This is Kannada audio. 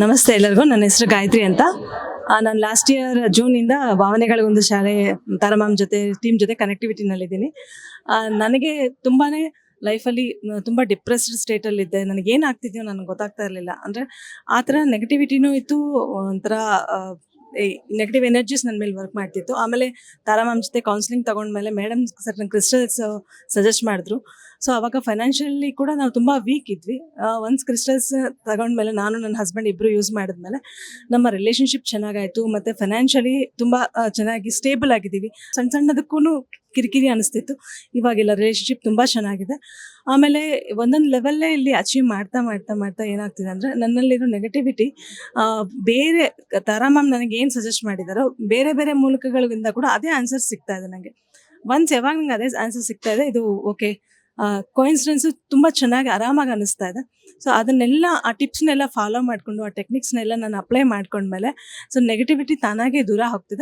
ನಮಸ್ತೆ ಎಲ್ಲರಿಗೂ. ನನ್ನ ಹೆಸರು ಗಾಯತ್ರಿ ಅಂತ. ನಾನು ಲಾಸ್ಟ್ ಇಯರ್ ಜೂನಿಂದ ಭಾವನೆಗಳಿಗೊಂದು ಶಾಲೆ, ತಾರಮಾಮ್ ಜೊತೆ ಟೀಮ್ ಜೊತೆ ಕನೆಕ್ಟಿವಿಟಿನಲ್ಲಿದ್ದೀನಿ ನನಗೆ ತುಂಬಾ ಲೈಫಲ್ಲಿ ತುಂಬ ಡಿಪ್ರೆಸ್ಡ್ ಸ್ಟೇಟಲ್ಲಿದ್ದೆ ನನಗೆ ಏನಾಗ್ತಿದೆಯೋ ನನಗೆ ಗೊತ್ತಾಗ್ತಾ ಇರಲಿಲ್ಲ. ಅಂದರೆ ಆ ಥರ ನೆಗೆಟಿವಿಟಿನೂ ಇತ್ತು, ಒಂಥರ ನೆಗೆಟಿವ್ ಎನರ್ಜೀಸ್ ನನ್ನ ಮೇಲೆ ವರ್ಕ್ ಮಾಡ್ತಿತ್ತು. ಆಮೇಲೆ ತಾರಾಮಾಮ್ ಜೊತೆ ಕೌನ್ಸಿಲಿಂಗ್ ತೊಗೊಂಡ್ಮೇಲೆ ಮೇಡಮ್ ಸರ್ಟನ್ ಕ್ರಿಸ್ಟಲ್ಸ್ ಸಜೆಸ್ಟ್ ಮಾಡಿದ್ರು. ಸೊ ಅವಾಗ ಫೈನಾನ್ಷಿಯಲಿ ಕೂಡ ನಾವು ತುಂಬ ವೀಕ್ ಇದ್ವಿ. ಒನ್ಸ್ ಕ್ರಿಸ್ಟಲ್ಸ್ ತಗೊಂಡ್ಮೇಲೆ ನಾನು, ನನ್ನ ಹಸ್ಬೆಂಡ್ ಇಬ್ಬರು ಯೂಸ್ ಮಾಡಿದ್ಮೇಲೆ ನಮ್ಮ ರಿಲೇಷನ್ಶಿಪ್ ಚೆನ್ನಾಗಾಯಿತು. ಮತ್ತು ಫೈನಾನ್ಷಿಯಲಿ ತುಂಬ ಚೆನ್ನಾಗಿ ಸ್ಟೇಬಲ್ ಆಗಿದ್ದೀವಿ. ಸಣ್ಣ ಸಣ್ಣದಕ್ಕೂ ಕಿರಿಕಿರಿ ಅನಿಸ್ತಿತ್ತು. ಇವಾಗೆಲ್ಲ ರಿಲೇಷನ್ಶಿಪ್ ತುಂಬ ಚೆನ್ನಾಗಿದೆ. ಆಮೇಲೆ ಒಂದೊಂದು ಲೆವೆಲ್ಲೇ ಇಲ್ಲಿ ಅಚೀವ್ ಮಾಡ್ತಾ ಮಾಡ್ತಾ ಮಾಡ್ತಾ ಏನಾಗ್ತಿದೆ ಅಂದರೆ ನನ್ನಲ್ಲಿರೋ ನೆಗೆಟಿವಿಟಿ ಬೇರೆ ತಾರಾ ಮ್ಯಾಮ್ ನನಗೆ ಏನು ಸಜೆಸ್ಟ್ ಮಾಡಿದಾರೋ, ಬೇರೆ ಬೇರೆ ಮೂಲಕಗಳಿಂದ ಕೂಡ ಅದೇ ಆನ್ಸರ್ ಸಿಗ್ತಾ ಇದೆ ನನಗೆ ಒನ್ಸ್ ಯಾವಾಗ ನಂಗೆ ಅದೇ ಆನ್ಸರ್ ಸಿಗ್ತಾ ಇದೆ, ಇದು ಓಕೆ ಕೋಇನ್ಸಿಡೆನ್ಸ್ ತುಂಬ ಚೆನ್ನಾಗಿ ಆರಾಮಾಗಿ ಅನಿಸ್ತಾ ಇದೆ. ಸೊ ಅದನ್ನೆಲ್ಲ, ಆ ಟಿಪ್ಸ್ನೆಲ್ಲ ಫಾಲೋ ಮಾಡಿಕೊಂಡು, ಆ ಟೆಕ್ನಿಕ್ಸ್ನೆಲ್ಲ ನಾನು ಅಪ್ಲೈ ಮಾಡ್ಕೊಂಡ್ಮೇಲೆ ಸೊ ನೆಗೆಟಿವಿಟಿ ತಾನಾಗೆ ದೂರ ಹೋಗ್ತಿದೆ.